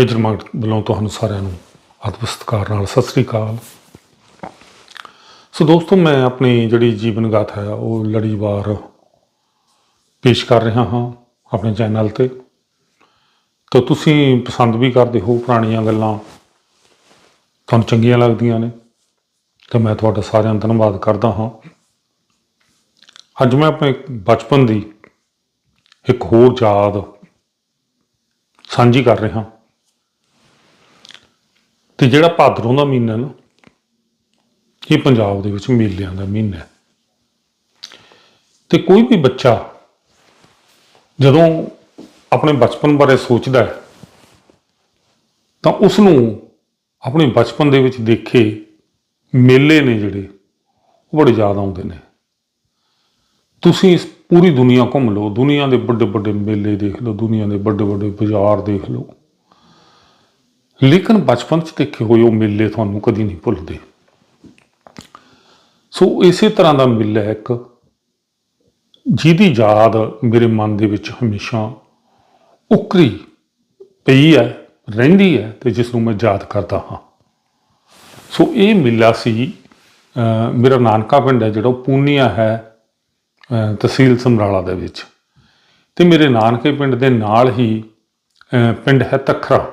Major mart ਵੱਲੋਂ ਤੁਹਾਨੂੰ ਸਾਰਿਆਂ ਨੂੰ ਆਦਰ ਸਤਿਕਾਰ ਨਾਲ ਸਤਿ ਸ੍ਰੀ ਅਕਾਲ। ਸੋ ਦੋਸਤੋ, ਮੈਂ ਆਪਣੀ ਜਿਹੜੀ ਜੀਵਨ ਗਾਥਾ ਹੈ, ਉਹ ਲੜੀਵਾਰ ਪੇਸ਼ ਕਰ ਰਿਹਾ ਹਾਂ ਆਪਣੇ ਚੈਨਲ ਤੇ। ਤਾਂ ਤੁਸੀਂ ਪਸੰਦ ਵੀ ਕਰਦੇ ਹੋ ਪੁਰਾਣੀਆਂ ਗੱਲਾਂ, ਤੁਹਾਨੂੰ ਚੰਗੀਆਂ ਲੱਗਦੀਆਂ ਨੇ, ਤਾਂ ਮੈਂ ਤੁਹਾਡਾ ਸਾਰਿਆਂ ਦਾ ਧੰਨਵਾਦ ਕਰਦਾ ਹਾਂ। ਅੱਜ ਮੈਂ ਆਪਣੇ ਬਚਪਨ ਦੀ ਇੱਕ ਹੋਰ ਯਾਦ ਸਾਂਝੀ ਕਰ ਰਿਹਾ। ਤੇ ਜਿਹੜਾ ਭਾਦਰੋਂ ਦਾ ਮਹੀਨਾ ਨਾ, ਇਹ ਪੰਜਾਬ ਦੇ ਵਿੱਚ ਮੇਲਿਆਂ ਦਾ ਮਹੀਨਾ ਹੈ। ਤੇ ਕੋਈ ਵੀ ਬੱਚਾ ਜਦੋਂ ਆਪਣੇ ਬਚਪਨ ਬਾਰੇ ਸੋਚਦਾ ਹੈ, ਤਾਂ ਉਸ ਨੂੰ ਆਪਣੇ ਬਚਪਨ ਦੇ ਵਿੱਚ ਦੇਖੇ ਮੇਲੇ ਨੇ ਜਿਹੜੇ, ਉਹ ਬੜੇ ਯਾਦ ਆਉਂਦੇ ਨੇ। ਤੁਸੀਂ ਇਸ ਪੂਰੀ ਦੁਨੀਆ ਘੁੰਮ ਲਓ, ਦੁਨੀਆ ਦੇ ਵੱਡੇ ਵੱਡੇ ਮੇਲੇ ਦੇਖ ਲਓ, ਦੁਨੀਆ ਦੇ ਵੱਡੇ ਵੱਡੇ ਬਾਜ਼ਾਰ ਦੇਖ ਲਓ। ਲੇਕਿਨ ਬਚਪਨ 'ਚ ਦੇਖੇ ਹੋਏ ਉਹ ਮੇਲੇ ਤੁਹਾਨੂੰ ਕਦੀ ਨਹੀਂ ਭੁੱਲਦੇ। ਸੋ ਇਸੇ ਤਰ੍ਹਾਂ ਦਾ ਮੇਲਾ ਇੱਕ ਜਿਹਦੀ ਯਾਦ ਮੇਰੇ ਮਨ ਦੇ ਵਿੱਚ ਹਮੇਸ਼ਾ ਉਕਰੀ ਪਈ ਹੈ, ਰਹਿੰਦੀ ਹੈ ਤੇ ਜਿਸ ਨੂੰ ਮੈਂ ਯਾਦ ਕਰਦਾ ਹਾਂ। ਸੋ ਇਹ ਮੇਲਾ ਸੀ ਮੇਰਾ ਨਾਨਕਾ ਪਿੰਡ ਹੈ, ਜਿਹੜਾ ਉਹ ਪੂਨੀਆ ਹੈ ਤਹਿਸੀਲ ਸਮਰਾਲਾ ਦੇ ਵਿੱਚ। ਤੇ ਮੇਰੇ ਨਾਨਕੇ ਪਿੰਡ ਦੇ ਨਾਲ ਹੀ ਪਿੰਡ ਹੈ ਤਖਰਾ।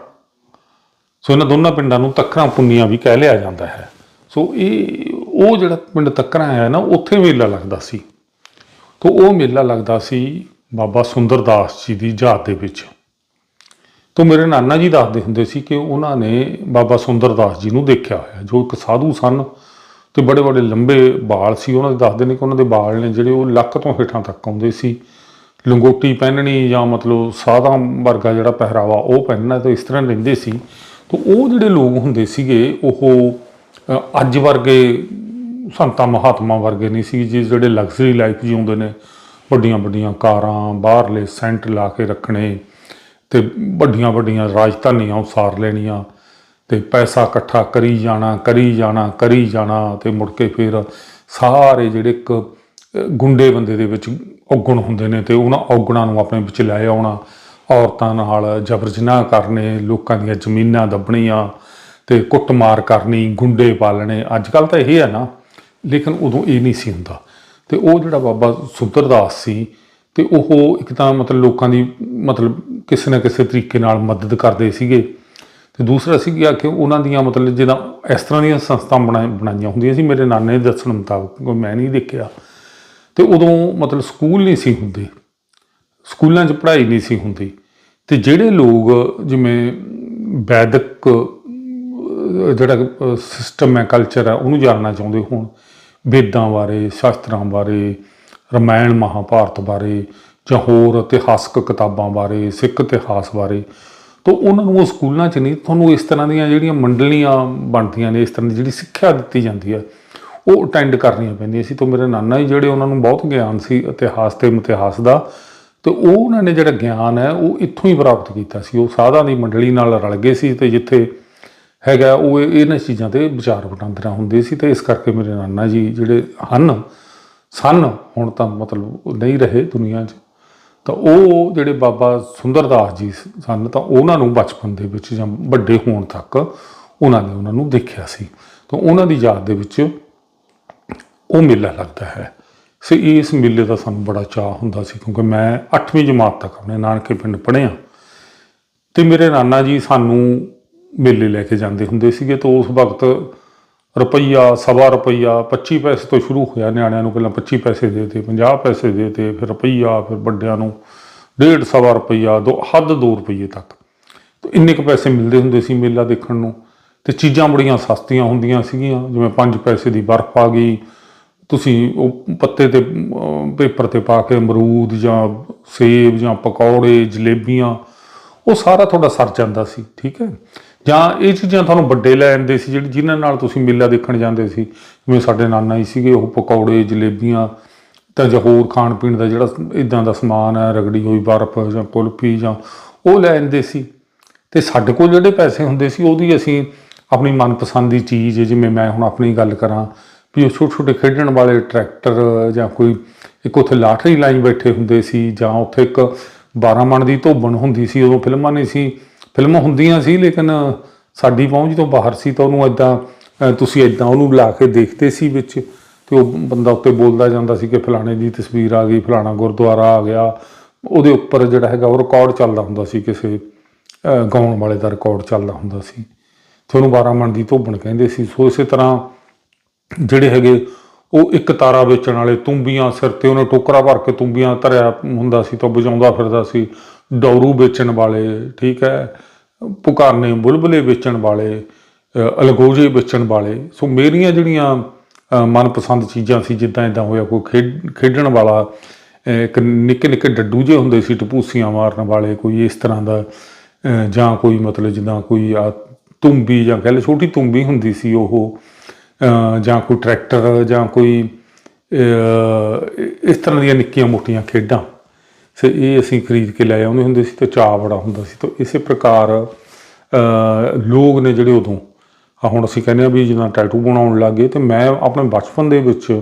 ਸੋ ਇਹਨਾਂ ਦੋਨਾਂ ਪਿੰਡਾਂ ਨੂੰ ਤੱਕਰਾਂ ਪੁੰਨੀਆਂ ਵੀ ਕਹਿ ਲਿਆ ਜਾਂਦਾ ਹੈ। ਸੋ ਇਹ ਉਹ ਜਿਹੜਾ ਪਿੰਡ ਤੱਕਰਾਂ ਹੈ ਨਾ, ਉੱਥੇ ਮੇਲਾ ਲੱਗਦਾ ਸੀ। ਤੋ ਉਹ ਮੇਲਾ ਲੱਗਦਾ ਸੀ ਬਾਬਾ ਸੁੰਦਰਦਾਸ ਜੀ ਦੀ ਯਾਦ ਦੇ ਵਿੱਚ। ਤੋ ਮੇਰੇ ਨਾਨਾ ਜੀ ਦੱਸਦੇ ਹੁੰਦੇ ਸੀ ਕਿ ਉਹਨਾਂ ਨੇ ਬਾਬਾ ਸੁੰਦਰਦਾਸ ਜੀ ਨੂੰ ਦੇਖਿਆ ਹੋਇਆ, ਜੋ ਇੱਕ ਸਾਧੂ ਸਨ ਤੇ ਬੜੇ ਬੜੇ ਲੰਬੇ ਵਾਲ ਸੀ। ਉਹਨਾਂ ਦੇ ਦੱਸਦੇ ਨੇ ਕਿ ਉਹਨਾਂ ਦੇ ਵਾਲ ਨੇ ਜਿਹੜੇ ਉਹ ਲੱਕ ਤੋਂ ਹੇਠਾਂ ਤੱਕ ਆਉਂਦੇ ਸੀ। ਲੰਗੋਟੀ ਪਹਿਨਣੀ ਜਾਂ ਮਤਲਬ ਸਾਦਾ ਵਰਗਾ ਜਿਹੜਾ ਪਹਿਰਾਵਾ ਉਹ ਪਹਿਨਣਾ, ਤਾਂ ਇਸ ਤਰ੍ਹਾਂ ਰਹਿੰਦੇ ਸੀ। ਤੇ ਉਹ ਜਿਹੜੇ ਲੋਕ ਹੁੰਦੇ ਸੀਗੇ, ਉਹ ਅੱਜ ਵਰਗੇ ਸੰਤਾਂ ਮਹਾਤਮਾ ਵਰਗੇ ਨਹੀਂ ਸੀ, ਜੀ ਜਿਹੜੇ ਲਗਜ਼ਰੀ ਲਾਈਫ ਜਿਉਂਦੇ ਨੇ, ਵੱਡੀਆਂ ਵੱਡੀਆਂ ਕਾਰਾਂ, ਬਾਹਰਲੇ ਸੈਂਟ ਲਾ ਕੇ ਰੱਖਣੇ ਤੇ ਵੱਡੀਆਂ ਵੱਡੀਆਂ ਰਾਜਧਾਨੀਆਂ ਉਸਾਰ ਲੈਣੀਆਂ ਤੇ ਪੈਸਾ ਇਕੱਠਾ ਕਰੀ ਜਾਣਾ ਕਰੀ ਜਾਣਾ ਕਰੀ ਜਾਣਾ ਤੇ ਮੁੜ ਕੇ ਫਿਰ ਸਾਰੇ ਜਿਹੜੇ ਇੱਕ ਗੁੰਡੇ ਬੰਦੇ ਦੇ ਵਿੱਚ ਔਗਣ ਹੁੰਦੇ ਨੇ ਤੇ ਉਹਨਾਂ ਔਗਣਾਂ ਨੂੰ ਆਪਣੇ ਵਿੱਚ ਲੈ ਆਉਣਾ। ਔਰਤਾਂ ਨਾਲ ਜਬਰ ਜਨਾਹ ਕਰਨੇ, ਲੋਕਾਂ ਦੀਆਂ ਜ਼ਮੀਨਾਂ ਦੱਬਣੀਆਂ ਤੇ ਕੁੱਟਮਾਰ ਕਰਨੀ, ਗੁੰਡੇ ਪਾਲਣੇ ਅੱਜ ਕੱਲ ਤਾਂ ਇਹ ਹੈ ਨਾ, ਲੇਕਿਨ ਉਦੋਂ ਇਹ ਨਹੀਂ ਸੀ ਹੁੰਦਾ। ਤੇ ਉਹ ਜਿਹੜਾ ਬਾਬਾ ਸੁੰਦਰਦਾਸ ਸੀ ਤੇ ਉਹ ਇੱਕ ਤਾਂ ਮਤਲਬ ਲੋਕਾਂ ਦੀ ਮਤਲਬ ਕਿਸੇ ਨਾ ਕਿਸੇ ਤਰੀਕੇ ਨਾਲ ਮਦਦ ਕਰਦੇ ਸੀਗੇ। ਤੇ ਦੂਸਰਾ ਸੀ ਕਿ ਉਹਨਾਂ ਦੀਆਂ ਮਤਲਬ ਜਿੱਦਾਂ ਇਸ ਤਰ੍ਹਾਂ ਦੀਆਂ ਸੰਸਥਾ ਬਣਾਈਆਂ ਹੁੰਦੀਆਂ ਸੀ, ਮੇਰੇ ਨਾਨੇ ਦੇ ਦੱਸਣ ਮੁਤਾਬਕ ਕੋਈ ਮੈਂ ਨਹੀਂ ਦੇਖਿਆ। ਤੇ ਉਦੋਂ ਮਤਲਬ ਸਕੂਲ ਨਹੀਂ ਸੀ ਹੁੰਦੇ। ਸਕੂਲਾਂ 'ਚ ਪੜ੍ਹਾਈ ਨਹੀਂ ਸੀ ਹੁੰਦੀ। ਤੇ ਜਿਹੜੇ ਲੋਕ ਜਿਵੇਂ ਵੈਦਿਕ ਜਿਹੜਾ ਸਿਸਟਮ ਹੈ ਕਲਚਰ ਹੈ, ਉਹਨੂੰ ਜਾਣਨਾ ਚਾਹੁੰਦੇ ਹੋਣ, ਵੇਦਾਂ ਬਾਰੇ, ਸ਼ਾਸਤਰਾਂ ਬਾਰੇ, ਰਮਾਇਣ, ਮਹਾਭਾਰਤ ਬਾਰੇ ਜਾਂ ਹੋਰ ਇਤਿਹਾਸਕ ਕਿਤਾਬਾਂ ਬਾਰੇ, ਸਿੱਖ ਇਤਿਹਾਸ ਬਾਰੇ, ਤਾਂ ਉਹਨਾਂ ਨੂੰ ਉਹ ਸਕੂਲਾਂ 'ਚ ਨਹੀਂ, ਤੁਹਾਨੂੰ ਇਸ ਤਰ੍ਹਾਂ ਦੀਆਂ ਜਿਹੜੀਆਂ ਮੰਡਲੀਆਂ ਬਣਦੀਆਂ ਨੇ, ਇਸ ਤਰ੍ਹਾਂ ਦੀ ਜਿਹੜੀ ਸਿੱਖਿਆ ਦਿੱਤੀ ਜਾਂਦੀ ਹੈ, ਉਹ ਅਟੈਂਡ ਕਰਨੀਆਂ ਪੈਂਦੀਆਂ ਸੀ। ਤਾਂ ਮੇਰੇ ਨਾਨਾ ਜੀ ਜਿਹੜੇ ਉਹਨਾਂ ਨੂੰ ਬਹੁਤ ਗਿਆਨ ਸੀ ਇਤਿਹਾਸ ਤੇ ਇਤਿਹਾਸ ਦਾ ਤੇ ਉਹ ਉਹਨਾਂ ਨੇ ਜਿਹੜਾ ਗਿਆਨ ਹੈ, ਉਹ ਇੱਥੋਂ ਹੀ ਪ੍ਰਾਪਤ ਕੀਤਾ ਸੀ। ਉਹ ਸਾਧਾਂ ਦੀ ਮੰਡਲੀ ਨਾਲ ਰਲ ਗਏ ਸੀ ਤੇ ਜਿੱਥੇ ਹੈਗਾ, ਉਹ ਇਹ- ਇਹਨਾਂ ਚੀਜ਼ਾਂ ਤੇ ਵਿਚਾਰ ਵਟਾਂਦਰਾ ਹੁੰਦੇ ਸੀ ਤੇ ਇਸ ਕਰਕੇ ਮੇਰੇ ਨਾਨਾ ਜੀ ਜਿਹੜੇ ਹਨ, ਸਨ, ਹੁਣ ਤਾਂ ਮਤਲਬ ਨਹੀਂ ਰਹੇ ਦੁਨੀਆ 'ਚ। ਤਾਂ ਉਹ ਜਿਹੜੇ ਬਾਬਾ ਸੁੰਦਰਦਾਸ ਜੀ ਸਨ, ਤਾਂ ਉਹਨਾਂ ਨੂੰ ਬਚਪਨ ਦੇ ਵਿੱਚ ਜਾਂ ਵੱਡੇ ਹੋਣ ਤੱਕ ਉਹਨਾਂ ਨੇ ਉਹਨਾਂ ਨੂੰ ਦੇਖਿਆ ਸੀ। ਤਾਂ ਉਹਨਾਂ ਦੀ ਯਾਦ ਦੇ ਵਿੱਚ ਉਹ ਮੇਲਾ ਲੱਗਦਾ ਹੈ। ਸੋ, ਇਸ ਮੇਲੇ ਦਾ ਸਾਨੂੰ ਬੜਾ ਚਾਅ ਹੁੰਦਾ ਸੀ, ਕਿਉਂਕਿ ਮੈਂ 8ਵੀਂ ਜਮਾਤ ਤੱਕ ਆਪਣੇ ਨਾਨਕੇ ਪਿੰਡ ਪੜ੍ਹਿਆ। ਤੇ ਮੇਰੇ ਨਾਨਾ ਜੀ ਸਾਨੂੰ ਮੇਲੇ ਲੈ ਕੇ ਜਾਂਦੇ ਹੁੰਦੇ ਸੀਗੇ ਤਾਂ ਉਸ ਵਕਤ ਰੁਪਈਆ, ਸਵਾ ਰੁਪਈਆ 25 ਪੈਸੇ ਤੋਂ ਸ਼ੁਰੂ ਹੋਇਆ, ਨਿਆਣਿਆਂ ਨੂੰ ਪਹਿਲਾਂ 25 ਪੈਸੇ ਦੇ ਤੇ 50 ਪੈਸੇ ਦੇ ਤੇ, ਫਿਰ ਰੁਪਈਆ, ਫਿਰ ਵੱਡਿਆਂ ਨੂੰ ਡੇਢ, ਸਵਾ ਰੁਪਈਆ, ਦੋ, ਹੱਦ 2 ਰੁਪਈਏ ਤੱਕ। ਤਾਂ ਇੰਨੇ ਕੁ ਪੈਸੇ ਮਿਲਦੇ ਹੁੰਦੇ ਸੀ ਮੇਲਾ ਦੇਖਣ ਨੂੰ। ਤੇ ਚੀਜ਼ਾਂ ਬੜੀਆਂ ਸਸਤੀਆਂ ਹੁੰਦੀਆਂ ਸੀਗੀਆਂ, ਜਿਵੇਂ 5 ਪੈਸੇ ਦੀ ਬਰਫ਼ ਆ ਗਈ ਤੁਸੀਂ ਉਹ ਪੱਤੇ ਤੇ ਅਮ, ਪੇਪਰ ਤੇ ਪਾ ਕੇ ਅਮਰੂਦ ਜਾਂ ਸੇਬ ਜਾਂ ਪਕੌੜੇ ਜਲੇਬੀਆਂ ਉਹ ਸਾਰਾ ਤੁਹਾਡਾ ਸਰ ਜਾਂਦਾ ਸੀ ਠੀਕ ਹੈ? ਜਾਂ ਇਹ ਚੀਜ਼ਾਂ ਤੁਹਾਨੂੰ ਵੱਡੇ ਲੈ ਆਉਂਦੇ ਸੀ ਜਿਹੜੀ ਜਿਨ੍ਹਾਂ ਨਾਲ ਤੁਸੀਂ ਮੇਲਾ ਦੇਖਣ ਜਾਂਦੇ ਸੀ? ਜਿਵੇਂ ਸਾਡੇ ਨਾਨਾ ਜੀ ਸੀਗੇ ਉਹ ਪਕੌੜੇ ਜਲੇਬੀਆਂ ਤਾਂ ਜਾਂ ਹੋਰ ਖਾਣ ਪੀਣ ਦਾ ਜਿਹੜਾ ਇਦਾਂ ਦਾ ਸਮਾਨ ਹੈ ਰਗੜੀ ਹੋਈ ਬਰਫ਼ ਜਾਂ ਕੁਲਫੀ ਜਾਂ ਉਹ ਲੈ ਆਉਂਦੇ ਸੀ। ਤੇ ਸਾਡੇ ਕੋਲ ਜਿਹੜੇ ਪੈਸੇ ਹੁੰਦੇ ਸੀ ਉਹਦੀ ਅਸੀਂ ਆਪਣੀ ਮਨਪਸੰਦ ਦੀ ਚੀਜ਼ ਜਿਵੇਂ ਮੈਂ ਹੁਣ ਆਪਣੀ ਗੱਲ ਕਰਾਂ ਵੀ ਉਹ ਛੋਟੇ ਛੋਟੇ ਖੇਡਣ ਵਾਲੇ ਟਰੈਕਟਰ ਜਾਂ ਕੋਈ ਇੱਕ ਉੱਥੇ ਲਾਟਰੀ ਲਾਈਨ ਬੈਠੇ ਹੁੰਦੇ ਸੀ ਜਾਂ ਉੱਥੇ ਇੱਕ 12 ਮਣ ਦੀ ਧੋਬਣ ਹੁੰਦੀ ਸੀ, ਉਦੋਂ ਫਿਲਮਾਂ ਨਹੀਂ ਸੀ, ਫਿਲਮਾਂ ਹੁੰਦੀਆਂ ਸੀ ਲੇਕਿਨ ਸਾਡੀ ਪਹੁੰਚ ਤੋਂ ਬਾਹਰ ਸੀ ਤਾਂ ਉਹਨੂੰ ਇਦਾਂ ਤੁਸੀਂ ਇਦਾਂ ਉਹਨੂੰ ਲਾ ਕੇ ਦੇਖਦੇ ਸੀ ਵਿੱਚ ਤੇ ਉਹ ਬੰਦਾ ਉੱਤੇ ਬੋਲਦਾ ਜਾਂਦਾ ਸੀ ਕਿ ਫਲਾਣੇ ਦੀ ਤਸਵੀਰ ਆ ਗਈ, ਫਲਾਣਾ ਗੁਰਦੁਆਰਾ ਆ ਗਿਆ। ਉਹਦੇ ਉੱਪਰ ਜਿਹੜਾ ਹੈਗਾ ਉਹ ਰਿਕਾਰਡ ਚੱਲਦਾ ਹੁੰਦਾ ਸੀ ਕਿਸੇ ਗਾਉਣ ਵਾਲੇ ਦਾ ਰਿਕਾਰਡ ਚੱਲਦਾ ਹੁੰਦਾ ਸੀ। ਤੇ ਉਹਨੂੰ 12 ਮਣ ਦੀ ਧੋਬਣ ਕਹਿੰਦੇ ਸੀ। ਸੋ ਇਸੇ ਤਰ੍ਹਾਂ ਜਿਹੜੇ ਹੈਗੇ ਉਹ ਇੱਕ ਤਾਰਾ ਵੇਚਣ ਵਾਲੇ ਤੁੰਬੀਆਂ ਸਿਰ ਤੇ ਉਹਨੇ ਟੋਕਰਾ ਭਰ ਕੇ ਤੁੰਬੀਆਂ ਧਰਿਆ ਹੁੰਦਾ ਸੀ ਤਾਂ ਵਜਾਉਂਦਾ ਫਿਰਦਾ ਸੀ। ਡੌਰੂ ਵੇਚਣ ਵਾਲੇ ਠੀਕ ਹੈ ਪੁਕਾਰਨੇ ਬੁਲਬੁਲੇ ਵੇਚਣ ਵਾਲੇ ਅ, ਅਲਗੋਜੇ ਵੇਚਣ ਵਾਲੇ। ਸੋ ਮੇਰੀਆਂ ਜਿਹੜੀਆਂ ਮਨਪਸੰਦ ਚੀਜ਼ਾਂ ਸੀ ਜਿੱਦਾਂ ਇਦਾਂ ਹੋਇਆ ਕੋਈ ਖੇਡ ਖੇਡਣ ਵਾਲਾ ਇੱਕ ਨਿੱਕੇ ਨਿੱਕੇ ਡੱਡੂ ਜਿਹੇ ਹੁੰਦੇ ਸੀ ਟਪੂਸੀਆਂ ਮਾਰਨ ਵਾਲੇ ਕੋਈ ਇਸ ਤਰ੍ਹਾਂ ਦਾ ਜਾਂ ਕੋਈ ਮਤਲਬ ਜਿੱਦਾਂ ਕੋਈ ਆ ਤੁੰਬੀ ਜਾਂ ਕਹਿ ਲਓ ਛੋਟੀ ਤੁੰਬੀ ਹੁੰਦੀ ਸੀ ਉਹ। ਜਾਂ ਕੋਈ ਟਰੈਕਟਰ ਜਾਂ ਕੋਈ ਇਸ ਤਰ੍ਹਾਂ ਦੀਆਂ ਨਿੱਕੀਆਂ ਮੋਟੀਆਂ ਖੇਡਾਂ। ਸੋ ਇਹ ਅਸੀਂ ਖਰੀਦ ਕੇ ਲੈ ਆਉਂਦੇ ਹੁੰਦੇ ਸੀ ਤੇ ਚਾਅ ਬੜਾ ਹੁੰਦਾ ਸੀ। ਤਾਂ ਇਸੇ ਪ੍ਰਕਾਰ ਲੋਕ ਨੇ ਜਿਹੜੇ ਉਦੋਂ ਆ ਹੁਣ ਅਸੀਂ ਕਹਿੰਦੇ ਆ ਵੀ ਜਿੱਦਾਂ ਟੈਟੂ ਬਣਾਉਣ ਲੱਗੇ ਤੇ ਮੈਂ ਆਪਣੇ ਬਚਪਨ ਦੇ ਵਿੱਚ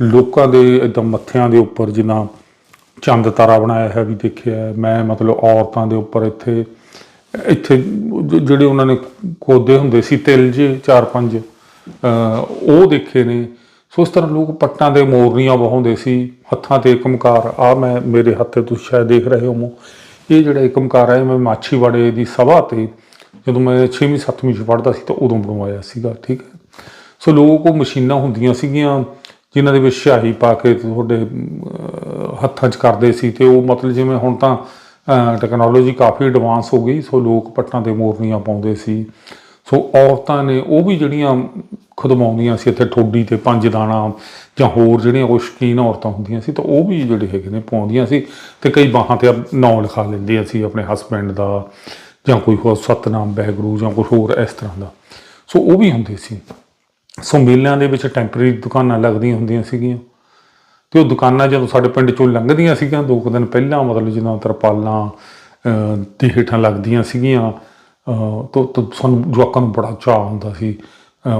ਲੋਕਾਂ ਦੇ ਇਦਾਂ ਮੱਥਿਆਂ ਦੇ ਉੱਪਰ ਜਿੱਦਾਂ ਚੰਦ ਤਾਰਾ ਬਣਾਇਆ ਹੈ ਵੀ ਦੇਖਿਆ। ਮੈਂ ਮਤਲਬ ਔਰਤਾਂ ਦੇ ਉੱਪਰ ਇੱਥੇ ਇੱਥੇ ਜਿਹੜੇ ਉਹਨਾਂ ਨੇ ਕੋਦੇ ਹੁੰਦੇ ਸੀ ਤਿਲ ਜੇ ਚਾਰ ਪੰਜ। ਅਹ ਉਹ ਦੇਖੇ ਨੇ। ਸੋ ਇਸ ਤਰ੍ਹਾਂ ਲੋਕ ਪੱਟਾਂ ਦੇ ਮੋਰਨੀਆਂ ਵਹਾਉਂਦੇ ਸੀ, ਹੱਥਾਂ ਤੇ ਏਕਮਕਾਰ। ਆ ਮੈਂ ਮੇਰੇ ਹੱਥੇ ਤੁਸੀਂ ਸ਼ਾਇਦ ਦੇਖ ਰਹੇ ਹੋ ਇਹ ਜਿਹੜਾ ਏਕਮਕਾਰ ਹੈ ਮੈਂ ਮਾਛੀਵਾੜੇ ਦੀ ਸਭਾ ਤੇ ਜਦੋਂ ਮੈਂ 6ਵੀਂ 7ਵੀਂ ਚ ਪੜ੍ਹਦਾ ਸੀ ਤਾਂ ਉਦੋਂ ਬਣਵਾਇਆ ਸੀਗਾ, ਠੀਕ ਹੈ। ਸੋ ਲੋਕ ਉਹ ਮਸ਼ੀਨਾਂ ਹੁੰਦੀਆਂ ਸੀਗੀਆਂ, ਜਿਨ੍ਹਾਂ ਦੇ ਵਿੱਚ ਸਿਆਹੀ ਪਾ ਕੇ ਤੁਹਾਡੇ ਹੱਥਾਂ 'ਚ ਕਰਦੇ ਸੀ ਤੇ ਉਹ ਮਤਲਬ ਜਿਵੇਂ ਹੁਣ ਤਾਂ ਟੈਕਨੋਲੋਜੀ ਕਾਫੀ ਐਡਵਾਂਸ ਹੋ ਗਈ, ਸੋ ਲੋਕ ਪੱਟਾਂ ਤੇ ਮੋਰਨੀਆਂ ਪਾਉਂਦੇ ਸੀ। ਸੋ ਔਰਤਾਂ ਨੇ ਉਹ ਵੀ ਜਿਹੜੀਆਂ ਖੁਦਮਾਉਂਦੀਆਂ ਸੀ ਇੱਥੇ ਠੋਡੀ ਤੇ ਪੰਜ ਦਾਣਾ ਜਾਂ ਹੋਰ ਜਿਹੜੀਆਂ ਉਹ ਸ਼ੌਕੀਨ ਔਰਤਾਂ ਹੁੰਦੀਆਂ ਸੀ ਤਾਂ ਉਹ ਵੀ ਜਿਹੜੇ ਹੈਗੇ ਨੇ ਪਾਉਂਦੀਆਂ ਸੀ ਤੇ ਕਈ ਬਾਹਾਂ ਤੇ ਨਾਂ ਲਿਖਾ ਲੈਂਦੀਆਂ ਸੀ ਆਪਣੇ ਹਸਬੈਂਡ ਦਾ ਜਾਂ ਕੋਈ ਹੋਰ ਸਤਨਾਮ ਬੈਗਰੂ ਜਾਂ ਕੁਝ ਹੋਰ ਇਸ ਤਰ੍ਹਾਂ ਦਾ। ਸੋ ਉਹ ਵੀ ਹੁੰਦੇ ਸੀ। ਸੋ ਮੇਲਿਆਂ ਦੇ ਵਿੱਚ ਟੈਂਪਰੇਰੀ ਦੁਕਾਨਾਂ ਲੱਗਦੀਆਂ ਹੁੰਦੀਆਂ ਸੀਗੀਆਂ ਤੇ ਉਹ ਦੁਕਾਨਾਂ ਜਦੋਂ ਸਾਡੇ ਪਿੰਡ ਚੋਂ ਲੰਘਦੀਆਂ ਸੀਗੀਆਂ ਦੋ ਕੁ ਦਿਨ ਪਹਿਲਾਂ ਮਤਲਬ ਜਦੋਂ ਤਰਪਾਲਾਂ ਅਹ, ਹੇਠਾਂ ਲੱਗਦੀਆਂ ਸੀਗੀਆਂ ਤਾਂ ਤਾਂ ਸਾਨੂੰ ਜਵਾਕਾਂ ਨੂੰ ਬੜਾ ਚਾਅ ਹੁੰਦਾ ਸੀ।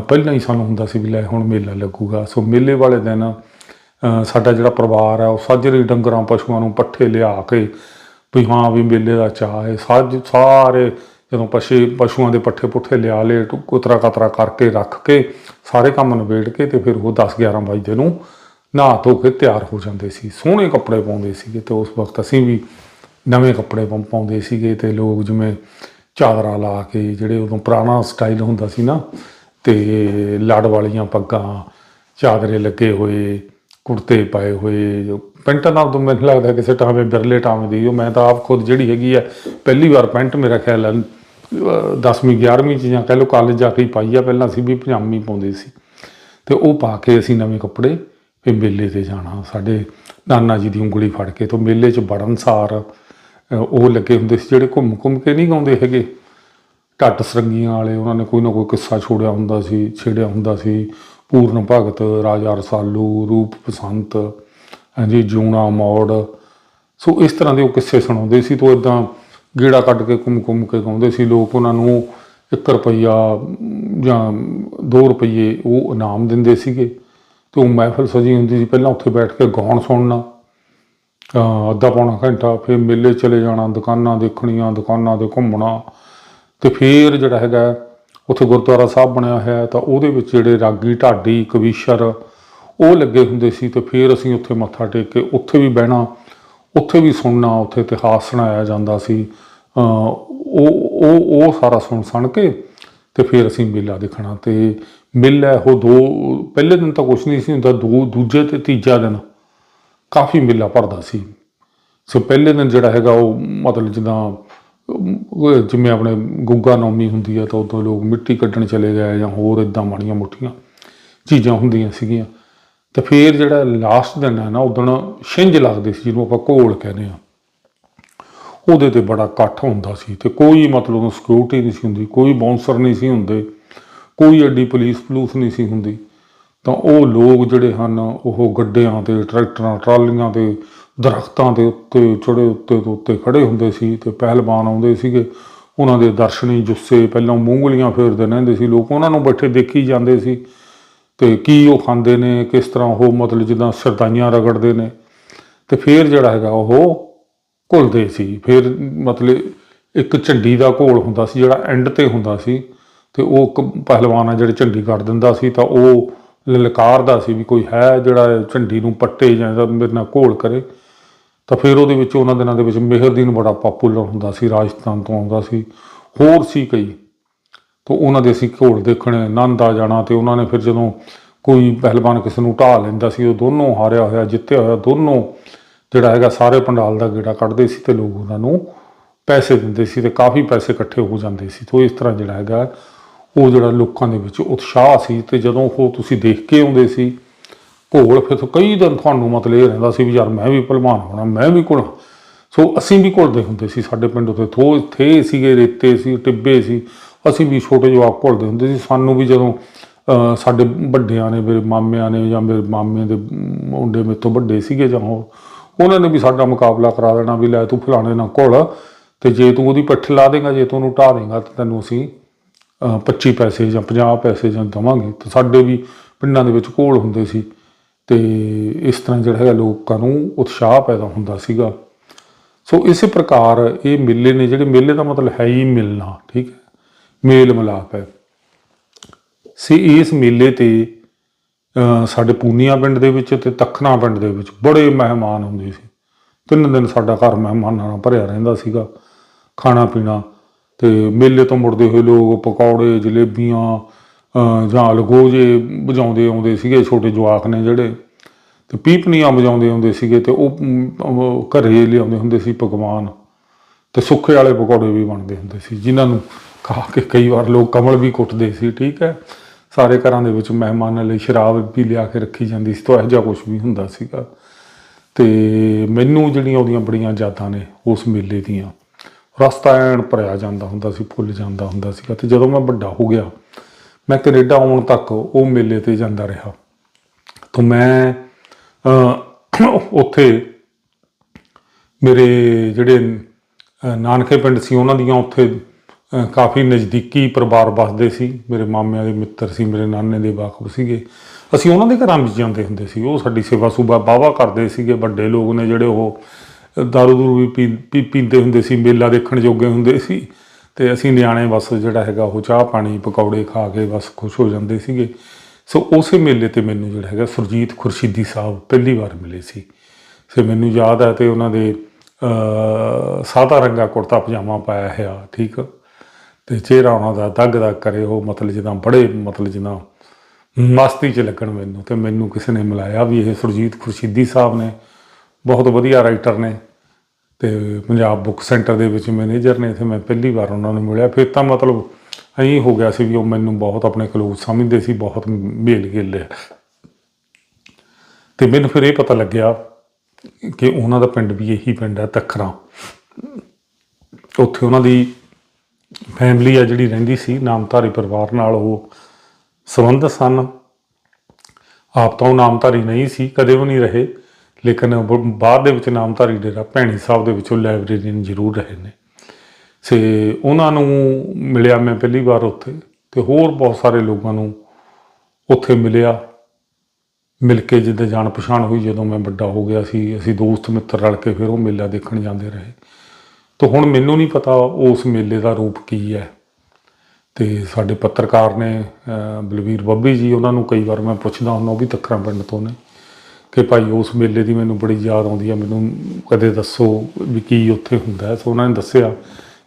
ਪਹਿਲਾਂ ਹੀ ਸਾਨੂੰ ਹੁੰਦਾ ਸੀ ਵੀ ਲੈ ਹੁਣ ਮੇਲਾ ਲੱਗੂਗਾ। ਸੋ ਮੇਲੇ ਵਾਲੇ ਦਿਨ ਸਾਡਾ ਜਿਹੜਾ ਪਰਿਵਾਰ ਹੈ ਉਹ ਸਾਜਰੇ ਡੰਗਰਾਂ ਪਸ਼ੂਆਂ ਨੂੰ ਪੱਠੇ ਲਿਆ ਕੇ ਵੀ ਹਾਂ ਵੀ ਮੇਲੇ ਦਾ ਚਾਅ ਹੈ। ਸਾਜ ਸਾਰੇ ਜਦੋਂ ਪਸ਼ੇ ਪਸ਼ੂਆਂ ਦੇ ਪੱਠੇ ਪੁੱਠੇ ਲਿਆ ਲਏ, ਟੁ- ਕੁਤਰਾ ਕਤਰਾ ਕਰਕੇ ਰੱਖ ਕੇ ਸਾਰੇ ਕੰਮ ਨਿਬੇੜ ਕੇ ਤੇ ਫਿਰ ਉਹ 10 11 ਵਜੇ ਨੂੰ ਨਹਾ ਧੋ ਕੇ ਤਿਆਰ ਹੋ ਜਾਂਦੇ ਸੀ। ਸੋਹਣੇ ਕੱਪੜੇ ਪਾਉਂਦੇ ਸੀਗੇ ਤੇ ਉਸ ਵਕਤ ਅਸੀਂ ਵੀ ਨਵੇਂ ਕੱਪੜੇ ਪਾ- ਪਾਉਂਦੇ ਸੀਗੇ ਤੇ ਲੋਕ ਜਿਵੇਂ ਚਾਦਰਾਂ ਲਾ ਕੇ ਜਿਹੜੇ ਉਦੋਂ ਪੁਰਾਣਾ ਸਟਾਈਲ ਹੁੰਦਾ ਸੀ ਨਾ, ਤੇ ਲੜ ਵਾਲੀਆਂ ਪੱਗਾਂ, ਚਾਦਰੇ ਲੱਗੇ ਹੋਏ, ਕੁੜਤੇ ਪਾਏ ਹੋਏ, ਜੋ ਪੈਂਟਾਂ ਨਾਲ ਤਾਂ ਮੈਨੂੰ ਲੱਗਦਾ ਕਿਸੇ ਟਾਵੇਂ ਬਿਰਲੇ ਟਾਵੇਂ ਦੀ, ਉਹ ਮੈਂ ਤਾਂ ਆਪ ਖੁਦ ਜਿਹੜੀ ਹੈਗੀ ਆ, ਪਹਿਲੀ ਵਾਰ ਪੈਂਟ ਮੇਰਾ ਖਿਆਲ ਹੈ 10ਵੀਂ 11ਵੀਂ ਚ ਜਾਂ ਕਹਿ ਲਓ ਕਾਲਜ ਜਾ ਕੇ ਹੀ ਪਾਈ ਆ, ਪਹਿਲਾਂ ਅਸੀਂ ਵੀ ਪਜਾਮੀ ਪਾਉਂਦੇ ਸੀ। ਤੇ ਉਹ ਪਾ ਕੇ ਅਸੀਂ ਨਵੇਂ ਕੱਪੜੇ ਫਿਰ ਮੇਲੇ ਤੇ ਜਾਣਾ, ਸਾਡੇ ਨਾਨਾ ਜੀ ਦੀ ਉਂਗਲੀ ਫੜ ਕੇ, ਤੋਂ ਮੇਲੇ 'ਚ ਬੜਨਸਾਰ ਉਹ ਲੱਗੇ ਹੁੰਦੇ ਸੀ ਜਿਹੜੇ ਘੁੰਮ ਘੁੰਮ ਕੇ ਨਹੀਂ ਗਾਉਂਦੇ ਹੈਗੇ। ਢੱਟ ਸਰੰਗੀਆਂ ਵਾਲੇ ਉਹਨਾਂ ਨੇ ਕੋਈ ਨਾ ਕੋਈ ਕਿੱਸਾ ਛੋੜਿਆ ਹੁੰਦਾ ਸੀ, ਛੇੜਿਆ ਹੁੰਦਾ ਸੀ। ਪੂਰਨ ਭਗਤ, ਰਾਜਾ ਰਸਾਲੂ, ਰੂਪ ਬਸੰਤ, ਹਾਂਜੀ, ਜੂਣਾ, ਮੌੜ। ਸੋ ਇਸ ਤਰ੍ਹਾਂ ਦੇ ਉਹ ਕਿੱਸੇ ਸੁਣਾਉਂਦੇ ਸੀ ਤੋਂ ਇਦਾਂ ਗੇੜਾ ਕੱਢ ਕੇ ਘੁੰਮ ਘੁੰਮ ਕੇ ਗਾਉਂਦੇ ਸੀ। ਲੋਕ ਉਹਨਾਂ ਨੂੰ 1 ਰੁਪਈਆ ਜਾਂ 2 ਰੁਪਈਏ ਉਹ ਇਨਾਮ ਦਿੰਦੇ ਸੀਗੇ ਤੇ ਉਹ ਮਹਿਫਲ ਸਜੀ ਹੁੰਦੀ ਸੀ। ਪਹਿਲਾਂ ਉੱਥੇ ਬੈਠ ਕੇ ਗਾਉਣ ਸੁਣਨਾ। ਅਹ ਅੱਧਾ ਪੌਣਾ ਘੰਟਾ ਫਿਰ ਮੇਲੇ ਚਲੇ ਜਾਣਾ, ਦੁਕਾਨਾਂ ਦੇਖਣੀਆਂ, ਦੁਕਾਨਾਂ ਤੇ ਘੁੰਮਣਾ। ਤੇ ਫਿਰ ਜਿਹੜਾ ਹੈਗਾ, ਉੱਥੇ ਗੁਰਦੁਆਰਾ ਸਾਹਿਬ ਬਣਿਆ ਹੋਇਆ, ਤਾਂ ਉਹਦੇ ਵਿੱਚ ਜਿਹੜੇ ਰਾਗੀ, ਢਾਡੀ, ਕਵੀਸ਼ਰ, ਉਹ ਲੱਗੇ ਹੁੰਦੇ ਸੀ ਤੇ ਫਿਰ ਅਸੀਂ ਉੱਥੇ ਮੱਥਾ ਟੇਕ ਕੇ ਉੱਥੇ ਵੀ ਬਹਿਣਾ, ਉੱਥੇ ਵੀ ਸੁਣਨਾ, ਉੱਥੇ ਇਤਿਹਾਸ ਸੁਣਾਇਆ ਜਾਂਦਾ ਸੀ। ਉਹ ਉਹ ਉਹ ਸਾਰਾ ਸੁਣ ਸੁਣ ਕੇ ਤੇ ਫਿਰ ਅਸੀਂ ਮੇਲਾ ਦੇਖਣਾ। ਤੇ ਮੇਲਾ ਉਹ ਦੋ, ਪਹਿਲੇ ਦਿਨ ਤਾਂ ਕੁਝ ਨਹੀਂ ਸੀ ਹੁੰਦਾ, ਦੋ, ਦੂਜੇ ਤੇ ਤੀਜਾ ਦਿਨ ਕਾਫੀ ਮੇਲਾ ਭਰਦਾ ਸੀ। ਸੋ ਪਹਿਲੇ ਦਿਨ ਜਿਹੜਾ ਹੈਗਾ ਉਹ ਮਤਲਬ ਜਿੱਦਾਂ ਜਿਵੇਂ ਆਪਣੇ ਗੁੱਗਾ ਨੌਮੀ ਹੁੰਦੀ ਹੈ ਤਾਂ ਉਦੋਂ ਲੋਕ ਮਿੱਟੀ ਕੱਢਣ ਚਲੇ ਗਏ ਜਾਂ ਹੋਰ ਇਦਾਂ ਮਾੜੀਆਂ ਮੋਟੀਆਂ ਚੀਜ਼ਾਂ ਹੁੰਦੀਆਂ ਸੀਗੀਆਂ। ਤੇ ਫਿਰ ਜਿਹੜਾ ਲਾਸਟ ਦਿਨ ਹੈ ਨਾ ਉਦੋਂ ਛਿੰਝ ਲੱਗਦੀ ਸੀ, ਜਿਹਨੂੰ ਆਪਾਂ ਘੋਲ ਕਹਿੰਦੇ ਆ। ਉਹਦੇ ਤੇ ਬੜਾ ਇਕੱਠ ਹੁੰਦਾ ਸੀ ਤੇ ਕੋਈ ਮਤਲਬ ਉਹ ਸਿਕਿਉਰਿਟੀ ਨਹੀਂ ਸੀ ਹੁੰਦੀ, ਕੋਈ ਬਾਉਂਸਰ ਨਹੀਂ ਸੀ ਹੁੰਦੇ, ਕੋਈ ਐਡੀ ਪੁਲਿਸ ਪਲੂਸ ਨਹੀਂ ਸੀ ਹੁੰਦੀ। ਤਾਂ ਉਹ ਲੋਕ ਜਿਹੜੇ ਹਨ, ਉਹ ਗੱਡਿਆਂ ਤੇ, ਟਰੈਕਟਰਾਂ, ਟਰਾਲੀਆਂ ਤੇ, ਦਰਖਤਾਂ ਦੇ ਉੱਤੇ ਚੜੇ ਉੱਤੇ ਤੋਂ ਉੱਤੇ ਖੜੇ ਹੁੰਦੇ ਸੀ ਤੇ ਪਹਿਲਵਾਨ ਆਉਂਦੇ ਸੀਗੇ। ਉਹਨਾਂ ਦੇ ਦਰਸ਼ਨੀ ਜੁੱਸੇ ਪਹਿਲਾਂ ਮੂੰਗਲੀਆਂ ਫੇਰਦੇ ਰਹਿੰਦੇ ਸੀ। ਲੋਕ ਉਹਨਾਂ ਨੂੰ ਬੈਠੇ ਦੇਖੀ ਜਾਂਦੇ ਸੀ ਤੇ ਕੀ ਉਹ ਖਾਂਦੇ ਨੇ, ਕਿਸ ਤਰ੍ਹਾਂ ਉਹ ਮਤਲਬ ਜਿੱਦਾਂ ਸਰਦਾਈਆਂ ਰਗੜਦੇ ਨੇ। ਤੇ ਫਿਰ ਜਿਹੜਾ ਹੈਗਾ ਉਹ ਘੁਲਦੇ ਸੀ। ਫਿਰ ਮਤਲਬ ਇੱਕ ਝੰਡੀ ਦਾ ਘੋਲ ਹੁੰਦਾ ਸੀ, ਜਿਹੜਾ ਐਂਡ ਤੇ ਹੁੰਦਾ ਸੀ। ਤੇ ਉਹ ਇੱਕ ਪਹਿਲਵਾਨ ਆ ਜਿਹੜੇ ਝੰਡੀ ਕਰ ਦਿੰਦਾ ਸੀ ਤਾਂ ਉਹ ਲਲਕਾਰਦਾ ਸੀ ਵੀ ਕੋਈ ਹੈ ਜਿਹੜਾ ਝੰਡੀ ਨੂੰ ਪੱਟੇ ਜਾਂ ਇਹਦਾ ਮੇਰੇ ਨਾਲ ਘੋਲ ਕਰੇ, ਤਾਂ ਫਿਰ ਉਹਦੇ ਵਿੱਚ ਉਹਨਾਂ ਦਿਨਾਂ ਦੇ ਵਿੱਚ ਮਿਹਰਦੀਨ ਬੜਾ ਪਪੂਲਰ ਹੁੰਦਾ ਸੀ, ਰਾਜਸਥਾਨ ਤੋਂ ਆਉਂਦਾ ਸੀ, ਹੋਰ ਸੀ ਕਈ। ਤਾਂ ਉਹਨਾਂ ਦੇ ਅਸੀਂ ਘੋਲ ਦੇਖਣੇ, ਆਨੰਦ ਆ ਜਾਣਾ ਤੇ ਉਹਨਾਂ ਨੇ ਫਿਰ ਜਦੋਂ ਕੋਈ ਪਹਿਲਵਾਨ ਕਿਸੇ ਨੂੰ ਢਾਹ ਲੈਂਦਾ ਸੀ, ਉਹ ਦੋਨੋਂ ਹਾਰਿਆ ਹੋਇਆ, ਜਿੱਤਿਆ ਹੋਇਆ ਦੋਨੋਂ ਜਿਹੜਾ ਹੈਗਾ ਸਾਰੇ ਪੰਡਾਲ ਦਾ ਗੇੜਾ ਕੱਢਦੇ ਸੀ ਤੇ ਲੋਕ ਉਹਨਾਂ ਨੂੰ ਪੈਸੇ ਦਿੰਦੇ ਸੀ ਤੇ ਕਾਫੀ ਪੈਸੇ ਇਕੱਠੇ ਹੋ ਜਾਂਦੇ ਸੀ। ਤੋਂ ਇਸ ਤਰ੍ਹਾਂ ਜਿਹੜਾ ਹੈਗਾ ਉਹ ਜਿਹੜਾ ਲੋਕਾਂ ਦੇ ਵਿੱਚ ਉਤਸ਼ਾਹ ਸੀ ਤੇ ਜਦੋਂ ਉਹ ਤੁਸੀਂ ਦੇਖ ਕੇ ਆਉਂਦੇ ਸੀ, ਘੋਲ ਫਿਰ ਕਈ ਦਿਨ ਤੁਹਾਨੂੰ ਮਤਲਬ ਇਹ ਰਹਿੰਦਾ ਸੀ ਵੀ ਯਾਰ ਮੈਂ ਵੀ ਪਹਿਲਵਾਨ ਹੋਣਾ, ਮੈਂ ਵੀ ਘੁਲਾਂ ਸੋ ਅਸੀਂ ਵੀ ਘੁਲਦੇ ਹੁੰਦੇ ਸੀ ਸਾਡੇ ਪਿੰਡ ਉੱਤੇ, ਥੋ ਥੇ ਸੀਗੇ, ਰੇਤੇ ਸੀ, ਟਿੱਬੇ ਸੀ, ਅਸੀਂ ਵੀ ਛੋਟੇ ਜਵਾਕ ਘੁਲਦੇ ਹੁੰਦੇ ਸੀ। ਸਾਨੂੰ ਵੀ ਜਦੋਂ ਸਾਡੇ ਵੱਡਿਆਂ ਨੇ, ਮੇਰੇ ਮਾਮਿਆਂ ਨੇ ਜਾਂ ਮੇਰੇ ਮਾਮੇ ਦੇ ਮੁੰਡੇ ਮੇਰੇ ਤੋਂ ਵੱਡੇ ਸੀਗੇ ਜਾਂ ਹੋਰ, ਉਹਨਾਂ ਨੇ ਵੀ ਸਾਡਾ ਮੁਕਾਬਲਾ ਕਰਾ ਦੇਣਾ ਵੀ ਲੈ ਤੂੰ ਫਲਾਣੇ ਨਾਲ ਘੁਲ ਤੇ ਜੇ ਤੂੰ ਉਹਦੀ ਪੱਠ ਲਾ ਦੇਗਾ, ਜੇ ਤੂੰ ਉਹਨੂੰ ਢਾ ਦੇਗਾ ਤਾਂ ਤੈਨੂੰ ਅਸੀਂ 25 ਪੈਸੇ ਜਾਂ 50 ਪੈਸੇ ਜਾਂ ਦਵਾਂਗੇ, ਤਾਂ ਸਾਡੇ ਵੀ ਪਿੰਡਾਂ ਦੇ ਵਿੱਚ ਘੋਲ ਹੁੰਦੇ ਸੀ। ਤੇ ਇਸ ਤਰ੍ਹਾਂ ਜਿਹੜਾ ਹੈਗਾ ਲੋਕਾਂ ਨੂੰ ਉਤਸ਼ਾਹ ਪੈਦਾ ਹੁੰਦਾ ਸੀਗਾ। ਸੋ ਇਸੇ ਪ੍ਰਕਾਰ ਇਹ ਮੇਲੇ ਨੇ, ਜਿਹੜੇ ਮੇਲੇ ਦਾ ਮਤਲਬ ਹੈ ਹੀ ਮਿਲਣਾ, ਠੀਕ ਹੈ? ਮੇਲ ਮਿਲਾਪ ਹੈ। ਸੇ ਇਸ ਮੇਲੇ ਤੇ ਸਾਡੇ ਪੂਨੀਆ ਪਿੰਡ ਦੇ ਵਿੱਚ ਤੇ ਤਖਣਾ ਪਿੰਡ ਦੇ ਵਿੱਚ ਬੜੇ ਮਹਿਮਾਨ ਹੁੰਦੇ ਸੀ। ਤਿੰਨ ਦਿਨ ਸਾਡਾ ਘਰ ਮਹਿਮਾਨਾਂ ਨਾਲ ਭਰਿਆ ਰਹਿੰਦਾ ਸੀਗਾ। ਖਾਣਾ ਪੀਣਾ ਤੇ ਮੇਲੇ ਤੋਂ ਮੁੜਦੇ ਹੋਏ ਲੋਕ ਪਕੌੜੇ ਜਲੇਬੀਆਂ ਜਾਂ ਲਗੋਜੇ ਵਜਾਉਂਦੇ ਆਉਂਦੇ ਸੀਗੇ ਛੋਟੇ ਜਵਾਕ ਨੇ ਜਿਹੜੇ। ਤੇ ਪੀਪਣੀਆਂ ਵਜਾਉਂਦੇ ਆਉਂਦੇ ਸੀਗੇ ਤੇ ਉਹ ਮ, ਘਰੇ ਲਿਆਉਂਦੇ ਹੁੰਦੇ ਸੀ ਪਕਵਾਨ। ਤੇ ਸੁੱਕੇ ਵਾਲੇ ਪਕੌੜੇ ਵੀ ਬਣਦੇ ਹੁੰਦੇ ਸੀ ਜਿਨ੍ਹਾਂ ਨੂੰ ਖਾ ਕੇ ਕਈ ਵਾਰ ਲੋਕ ਕਮਲ ਵੀ ਕੁੱਟਦੇ ਸੀ ਠੀਕ ਹੈ? ਸਾਰੇ ਘਰਾਂ ਦੇ ਵਿੱਚ ਮਹਿਮਾਨਾਂ ਲਈ ਸ਼ਰਾਬ ਵੀ ਲਿਆ ਕੇ ਰੱਖੀ ਜਾਂਦੀ ਸੀ ਤਾਂ ਇਹੋ ਜਿਹਾ ਕੁਝ ਵੀ ਹੁੰਦਾ ਸੀਗਾ। ਤੇ ਮੈਨੂੰ ਜਿਹੜੀਆਂ ਉਹਦੀਆਂ ਬੜੀਆਂ ਯਾਦਾਂ ਨੇ ਉਸ ਮੇਲੇ ਦੀਆਂ ਰਸਤਾ ਐਨ ਭਰਿਆ ਜਾਂਦਾ ਹੁੰਦਾ ਸੀ ਫੁੱਲ ਜਾਂਦਾ ਹੁੰਦਾ ਸੀਗਾ ਤੇ ਜਦੋਂ ਮੈਂ ਵੱਡਾ ਹੋ ਗਿਆ, ਮੈਂ ਕੈਨੇਡਾ ਆਉਣ ਤੱਕ ਉਹ ਮੇਲੇ ਤੇ ਜਾਂਦਾ ਰਿਹਾ। ਤਾਂ ਮੈਂ ਉੱਥੇ ਮੇਰੇ ਜਿਹੜੇ ਨਾਨਕੇ ਪਿੰਡ ਸੀ ਉਹਨਾਂ ਦੀਆਂ ਉੱਥੇ ਕਾਫੀ ਨਜ਼ਦੀਕੀ ਪਰਿਵਾਰ ਵੱਸਦੇ ਸੀ। ਮੇਰੇ ਮਾਮਿਆਂ ਦੇ ਮਿੱਤਰ ਸੀ, ਮੇਰੇ ਨਾਨੇ ਦੇ ਵਾਕਫ ਸੀਗੇ। ਅਸੀਂ ਉਹਨਾਂ ਦੇ ਘਰਾਂ ਵਿੱਚ ਜਾਂਦੇ ਹੁੰਦੇ ਸੀ। ਉਹ ਸਾਡੀ ਸੇਵਾ ਸੁਭਾ ਬਾਵਾ ਕਰਦੇ ਸੀਗੇ। ਵੱਡੇ ਲੋਕ ਨੇ ਜਿਹੜੇ ਉਹ ਦਾਰੂ ਦੂਰੂ ਵੀ ਪੀ- ਪੀ ਪੀਂਦੇ ਹੁੰਦੇ ਸੀ ਮੇਲਾ ਦੇਖਣ ਜੋਗੇ ਹੁੰਦੇ ਸੀ ਤੇ ਅਸੀਂ ਨਿਆਣੇ ਬਸ ਜਿਹੜਾ ਹੈਗਾ ਉਹ ਚਾਹ ਪਾਣੀ ਪਕੌੜੇ ਖਾ ਕੇ ਬਸ ਖੁਸ਼ ਹੋ ਜਾਂਦੇ ਸੀਗੇ ਸੋ ਉਸੇ ਮੇਲੇ ਤੇ ਮੈਨੂੰ ਜਿਹੜਾ ਹੈਗਾ ਸੁਰਜੀਤ ਖੁਰਸ਼ੀਦੀ ਸਾਹਿਬ ਪਹਿਲੀ ਵਾਰ ਮਿਲੇ ਸੀ ਸੇ ਮੈਨੂੰ ਯਾਦ ਹੈ ਤੇ ਉਹਨਾਂ ਦੇ ਸਾਦਾ ਰੰਗਾ ਕੁੜਤਾ ਪਜਾਮਾ ਪਾਇਆ ਹੋਇਆ ਠੀਕ ਤੇ ਚਿਹਰਾ ਉਹਨਾਂ ਦਾ ਦੱਗ ਦਗ ਕਰੇ ਉਹ ਮਤਲਬ ਜਿੱਦਾਂ ਬੜੇ ਮਤਲਬ ਜਿੱਦਾਂ ਮਸਤੀ ਚ ਲੱਗਣ ਮੈਨੂੰ ਤੇ ਮੈਨੂੰ ਕਿਸੇ ਨੇ ਮਿਲਾਇਆ ਵੀ ਇਹ ਸੁਰਜੀਤ ਖੁਰਸ਼ੀਦੀ ਸਾਹਿਬ ਨੇ ਬਹੁਤ ਵਧੀਆ ਰਾਈਟਰ ਨੇ ਤੇ ਪੰਜਾਬ ਬੁੱਕ ਸੈਂਟਰ ਦੇ ਵਿੱਚ ਮੈਨੇਜਰ ਨੇ ਤੇ ਮੈਂ ਪਹਿਲੀ ਵਾਰ ਉਹਨਾਂ ਨੂੰ ਮਿਲਿਆ। ਫਿਰ ਤਾਂ ਮਤਲਬ ਐਂ ਹੋ ਗਿਆ ਸੀ ਵੀ ਉਹ ਮੈਨੂੰ ਬਹੁਤ ਆਪਣੇ ਕਲੋਜ਼ ਸਮਝਦੇ ਸੀ, ਬਹੁਤ ਮੇਲ ਗਿੱਲ ਹੈ ਤੇ ਮੈਨੂੰ ਫਿਰ ਇਹ ਪਤਾ ਲੱਗਿਆ ਕਿ ਉਹਨਾਂ ਦਾ ਪਿੰਡ ਵੀ ਇਹੀ ਪਿੰਡ ਹੈ ਤਖਰਾ। ਉੱਥੇ ਉਹਨਾਂ ਦੀ ਫੈਮਿਲੀ ਆ ਜਿਹੜੀ ਰਹਿੰਦੀ ਸੀ, ਨਾਮਧਾਰੀ ਪਰਿਵਾਰ ਨਾਲ ਉਹ ਸੰਬੰਧ ਸਨ। ਆਪ ਤਾਂ ਉਹ ਨਾਮਧਾਰੀ ਨਹੀਂ ਸੀ, ਕਦੇ ਵੀ ਨਹੀਂ ਰਹੇ। ਲੇਕਿਨ ਬ- ਬਾਅਦ ਦੇ ਵਿੱਚ ਨਾਮਧਾਰੀ ਡੇਰਾ ਭੈਣੀ ਸਾਹਿਬ ਦੇ ਵਿੱਚੋਂ ਲਾਇਬ੍ਰੇਰੀਅਨ ਜ਼ਰੂਰ ਰਹੇ ਨੇ। ਸੇ ਉਹਨਾਂ ਨੂੰ ਮਿਲਿਆ ਮੈਂ ਪਹਿਲੀ ਵਾਰ ਉੱਥੇ ਤੇ ਹੋਰ ਬਹੁਤ ਸਾਰੇ ਲੋਕਾਂ ਨੂੰ ਉੱਥੇ ਮਿਲਿਆ। ਮਿਲ ਕੇ ਜਿੱਦਾਂ ਜਾਣ ਪਛਾਣ ਹੋਈ ਜਦੋਂ ਮੈਂ ਵੱਡਾ ਹੋ ਗਿਆ ਸੀ ਅਸੀਂ ਦੋਸਤ ਮਿੱਤਰ ਰਲ ਕੇ ਫਿਰ ਉਹ ਮੇਲਾ ਦੇਖਣ ਜਾਂਦੇ ਰਹੇ। ਤਾਂ ਹੁਣ ਮੈਨੂੰ ਨਹੀਂ ਪਤਾ ਉਸ ਮੇਲੇ ਦਾ ਰੂਪ ਕੀ ਹੈ। ਤੇ ਸਾਡੇ ਪੱਤਰਕਾਰ ਨੇ ਅਹ, ਬਲਵੀਰ ਬੱਬੀ ਜੀ ਉਹਨਾਂ ਨੂੰ ਕਈ ਵਾਰ ਮੈਂ ਪੁੱਛਦਾ ਹੁੰਦਾ ਉਹ ਵੀ ਤੱਕਰਾਂ ਪਿੰਡ ਤੋਂ ਨੇ। ਕਿ ਭਾਈ ਉਸ ਮੇਲੇ ਦੀ ਮੈਨੂੰ ਬੜੀ ਯਾਦ ਆਉਂਦੀ ਹੈ ਮੈਨੂੰ ਕਦੇ ਦੱਸੋ ਵੀ ਕੀ ਉੱਥੇ ਹੁੰਦਾ ਸੋ ਉਹਨਾਂ ਨੇ ਦੱਸਿਆ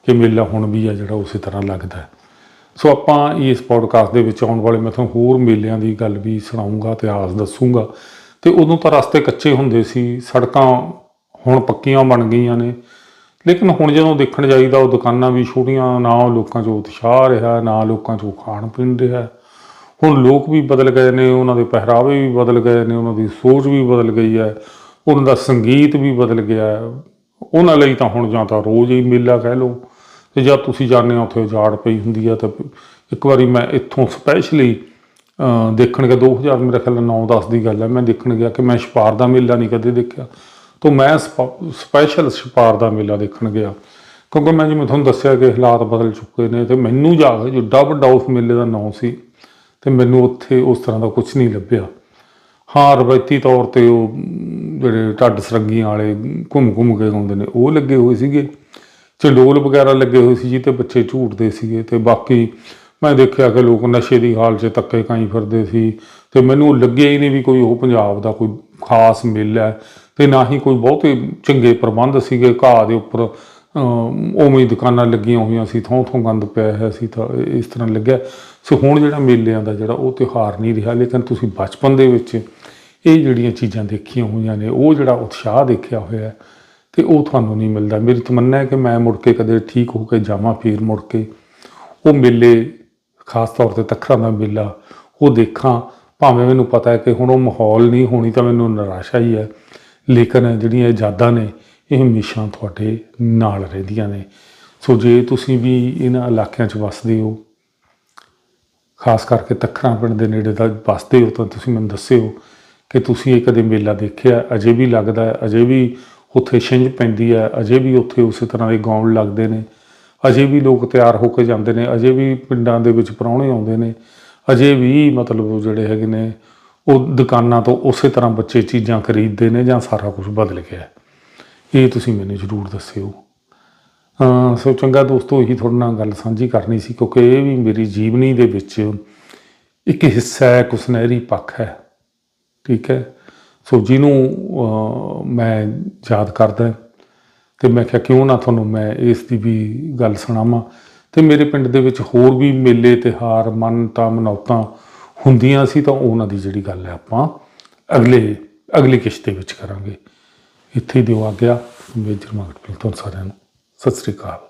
ਕਿ ਮੇਲਾ ਹੁਣ ਵੀ ਆ ਜਿਹੜਾ ਉਸੇ ਤਰ੍ਹਾਂ ਲੱਗਦਾ ਸੋ ਆਪਾਂ ਇਸ ਪੋਡਕਾਸਟ ਦੇ ਵਿੱਚ ਆਉਣ ਵਾਲੇ ਮੈਂ ਤੁਹਾਨੂੰ ਹੋਰ ਮੇਲਿਆਂ ਦੀ ਗੱਲ ਵੀ ਸੁਣਾਉਂਗਾ ਇਤਿਹਾਸ ਦੱਸੂਗਾ। ਤੇ ਉਦੋਂ ਤਾਂ ਰਸਤੇ ਕੱਚੇ ਹੁੰਦੇ ਸੀ, ਸੜਕਾਂ ਹੁਣ ਪੱਕੀਆਂ ਬਣ ਗਈਆਂ ਨੇ। ਲੇਕਿਨ ਹੁਣ ਜਦੋਂ ਦੇਖਣ ਜਾਈਦਾ, ਉਹ ਦੁਕਾਨਾਂ ਵੀ ਛੋਟੀਆਂ, ਨਾ ਉਹ ਲੋਕਾਂ 'ਚ ਉਤਸ਼ਾਹ ਰਿਹਾ, ਨਾ ਲੋਕਾਂ 'ਚ ਖਾਣ ਪੀਣ ਰਿਹਾ। ਹੁਣ ਲੋਕ ਵੀ ਬਦਲ ਗਏ ਨੇ, ਉਹਨਾਂ ਦੇ ਪਹਿਰਾਵੇ ਵੀ ਬਦਲ ਗਏ ਨੇ, ਉਹਨਾਂ ਦੀ ਸੋਚ ਵੀ ਬਦਲ ਗਈ ਹੈ, ਉਹਨਾਂ ਦਾ ਸੰਗੀਤ ਵੀ ਬਦਲ ਗਿਆ ਹੈ। ਉਹਨਾਂ ਲਈ ਤਾਂ ਹੁਣ ਜਾਂ ਤਾਂ ਰੋਜ਼ ਹੀ ਮੇਲਾ ਕਹਿ ਲਓ, ਤੇ ਜਦ ਤੁਸੀਂ ਜਾਂਦੇ ਹੋ ਉੱਥੇ ਉਜਾੜ ਪਈ ਹੁੰਦੀ ਆ ਤਾਂ ਇੱਕ ਵਾਰੀ ਮੈਂ ਇੱਥੋਂ ਸਪੈਸ਼ਲੀ ਦੇਖਣ ਗਿਆ 2000 ਮੇਰੇ ਖਿਆਲ 9-10 ਦੀ ਗੱਲ ਹੈ, ਮੈਂ ਦੇਖਣ ਗਿਆ ਕਿ ਮੈਂ ਛਪਾਰ ਦਾ ਮੇਲਾ ਨਹੀਂ ਕਦੇ ਦੇਖਿਆ। ਤਾਂ ਮੈਂ ਸਪੈਸ਼ਲ ਛਪਾਰ ਦਾ ਮੇਲਾ ਦੇਖਣ ਗਿਆ, ਕਿਉਂਕਿ ਮੈਂ ਜਿਵੇਂ ਤੁਹਾਨੂੰ ਦੱਸਿਆ ਕਿ ਹਾਲਾਤ ਬਦਲ ਚੁੱਕੇ ਨੇ, ਤੇ ਮੈਨੂੰ ਜਾ ਕੇ ਜਿੱਡਾ ਵੱਡਾ ਉਸ ਮੇਲੇ ਦਾ ਨਾਂ ਸੀ ਤੇ ਮੈਨੂੰ ਉੱਥੇ ਉਸ ਤਰ੍ਹਾਂ ਦਾ ਕੁਝ ਨਹੀਂ ਲੱਭਿਆ। ਹਾਂ, ਰਵਾਇਤੀ ਤੌਰ ਤੇ ਉਹ ਜਿਹੜੇ ਢੱਡ ਸਰੰਗੀਆਂ ਵਾਲੇ ਘੁੰਮ ਘੁੰਮ ਕੇ ਆਉਂਦੇ ਨੇ, ਉਹ ਲੱਗੇ ਹੋਏ ਸੀਗੇ। ਚੰਡੋਲ ਵਗੈਰਾ ਲੱਗੇ ਹੋਏ ਸੀ ਜੀ ਤੇ ਬੱਚੇ ਝੂਟਦੇ ਸੀਗੇ ਤੇ ਬਾਕੀ ਮੈਂ ਦੇਖਿਆ ਕਿ ਲੋਕ ਨਸ਼ੇ ਦੀ ਹਾਲ 'ਚ ਧੱਕੇ ਕਾਈ ਫਿਰਦੇ ਸੀ ਤੇ ਮੈਨੂੰ ਲੱਗਿਆ ਹੀ ਨਹੀਂ ਵੀ ਕੋਈ ਉਹ ਪੰਜਾਬ ਦਾ ਕੋਈ ਖਾਸ ਮੇਲਾ ਹੈ ਤੇ ਨਾ ਹੀ ਕੋਈ ਬਹੁਤੇ ਚੰਗੇ ਪ੍ਰਬੰਧ ਸੀਗੇ ਘਾਹ ਦੇ ਉੱਪਰ ਉਵੇਂ ਹੀ ਦੁਕਾਨਾਂ ਲੱਗੀਆਂ ਹੋਈਆਂ ਸੀ ਥੋਂ ਥੋਂ ਗੰਦ ਪਿਆ ਹੋਇਆ ਸੀ ਤਾਂ ਇਸ ਤਰ੍ਹਾਂ ਲੱਗਿਆ। ਸੋ ਹੁਣ ਜਿਹੜਾ ਮੇਲਿਆਂ ਦਾ ਜਿਹੜਾ ਉਹ ਤਿਉਹਾਰ ਨਹੀਂ ਰਿਹਾ ਲੇਕਿਨ ਤੁਸੀਂ ਬਚਪਨ ਦੇ ਵਿੱਚ ਇਹ ਜਿਹੜੀਆਂ ਚੀਜ਼ਾਂ ਦੇਖੀਆਂ ਹੋਈਆਂ ਨੇ ਉਹ ਜਿਹੜਾ ਉਤਸ਼ਾਹ ਦੇਖਿਆ ਹੋਇਆ ਹੈ, ਤੇ ਉਹ ਤੁਹਾਨੂੰ ਨਹੀਂ ਮਿਲਦਾ। ਮੇਰੀ ਤਮੰਨਾ ਹੈ ਕਿ ਮੈਂ ਮੁੜ ਕੇ ਕਦੇ ਠੀਕ ਹੋ ਕੇ ਜਾਵਾਂ ਫੇਰ ਮੁੜ ਕੇ। ਉਹ ਮੇਲੇ ਖਾਸ ਤੌਰ ਤੇ ਤਖਰਾਂ ਦਾ ਮੇਲਾ ਉਹ ਦੇਖਾਂ। ਭਾਵੇਂ ਮੈਨੂੰ ਪਤਾ ਹੈ ਕਿ ਹੁਣ ਉਹ ਮਾਹੌਲ ਨਹੀਂ ਹੋਣੀ ਤਾਂ ਮੈਨੂੰ ਨਿਰਾਸ਼ਾ ਹੀ ਹੈ। ਲੇਕਿਨ ਜਿਹੜੀਆਂ ਯਾਦਾਂ ਨੇ ਇਹ ਹਮੇਸ਼ਾ ਤੁਹਾਡੇ ਨਾਲ ਰਹਿੰਦੀਆਂ ਨੇ। ਸੋ ਜੇ ਤੁਸੀਂ ਵੀ ਇਹਨਾਂ ਇਲਾਕਿਆਂ 'ਚ ਵਸਦੇ ਹੋ, ਖਾਸ ਕਰਕੇ ਤਖਰਾਂ ਪਿੰਡ ਦੇ ਨੇੜੇ ਦਾ ਵਸਦੇ ਹੋ, ਤਾਂ ਤੁਸੀਂ ਮੈਨੂੰ ਦੱਸਿਓ ਕਿ ਤੁਸੀਂ ਇਹ ਕਦੇ ਮੇਲਾ ਦੇਖਿਆ? ਅਜੇ ਵੀ ਲੱਗਦਾ ਹੈ, ਅਜੇ ਵੀ ਉੱਥੇ ਛਿੰਝ ਪੈਂਦੀ ਹੈ, ਅਜੇ ਵੀ ਉੱਥੇ ਉਸੇ ਤਰ੍ਹਾਂ ਦੇ ਗਾਉਣ ਲੱਗਦੇ ਨੇ। ਅਜੇ ਵੀ ਲੋਕ ਤਿਆਰ ਹੋ ਕੇ ਜਾਂਦੇ ਨੇ, ਅਜੇ ਵੀ ਪਿੰਡਾਂ ਦੇ ਵਿੱਚ ਪ੍ਰਾਹੁਣੇ ਆਉਂਦੇ ਨੇ। ਅਜੇ ਵੀ ਮਤਲਬ ਜਿਹੜੇ ਹੈਗੇ ਨੇ, ਉਹ ਦੁਕਾਨਾਂ ਤੋਂ ਉਸੇ ਤਰ੍ਹਾਂ ਬੱਚੇ ਚੀਜ਼ਾਂ ਖਰੀਦਦੇ ਨੇ ਜਾਂ ਸਾਰਾ ਕੁਝ ਬਦਲ ਗਿਆ ਹੈ। ਇਹ ਤੁਸੀਂ ਮੈਨੂੰ ਜ਼ਰੂਰ ਦੱਸਿਓ। ਸੋ ਚੰਗਾ ਦੋਸਤੋ, ਇਹੀ ਤੁਹਾਡੇ ਨਾਲ ਗੱਲ ਸਾਂਝੀ ਕਰਨੀ ਸੀ, ਕਿਉਂਕਿ ਇਹ ਵੀ ਮੇਰੀ ਜੀਵਨੀ ਦੇ ਵਿੱਚ ਇੱਕ ਹਿੱਸਾ ਹੈ, ਇੱਕ ਸੁਨਹਿਰੀ ਪੱਖ ਹੈ। ਠੀਕ ਹੈ? ਸੋ ਜਿਹਨੂੰ ਮੈਂ ਯਾਦ ਕਰਦਾ ਤੇ ਮੈਂ ਕਿਹਾ, ਕਿਉਂ ਨਾ ਤੁਹਾਨੂੰ ਮੈਂ ਇਸ ਦੀ ਵੀ ਗੱਲ ਸੁਣਾਵਾਂ? ਤੇ ਮੇਰੇ ਪਿੰਡ ਦੇ ਵਿੱਚ ਹੋਰ ਵੀ ਮੇਲੇ ਤਿਹਾਰ ਮਨਤਾ, ਮਨੌਤਾਂ ਹੁੰਦੀਆਂ ਸੀ, ਤਾਂ ਉਹਨਾਂ ਦੀ ਜਿਹੜੀ ਗੱਲ ਹੈ ਆਪਾਂ ਅਗਲੇ, ਅਗਲੀ ਕਿਸ਼ਤ ਦੇ ਵਿੱਚ ਕਰਾਂਗੇ। ਇੱਥੇ ਹੀ ਦਿਓ ਆ ਗਿਆ ਮੇਜਰ ਮਾਰਟ ਤੋਂ ਸਾਰਿਆਂ ਨੂੰ। ਸਤਿ ਸ੍ਰੀ ਅਕਾਲ।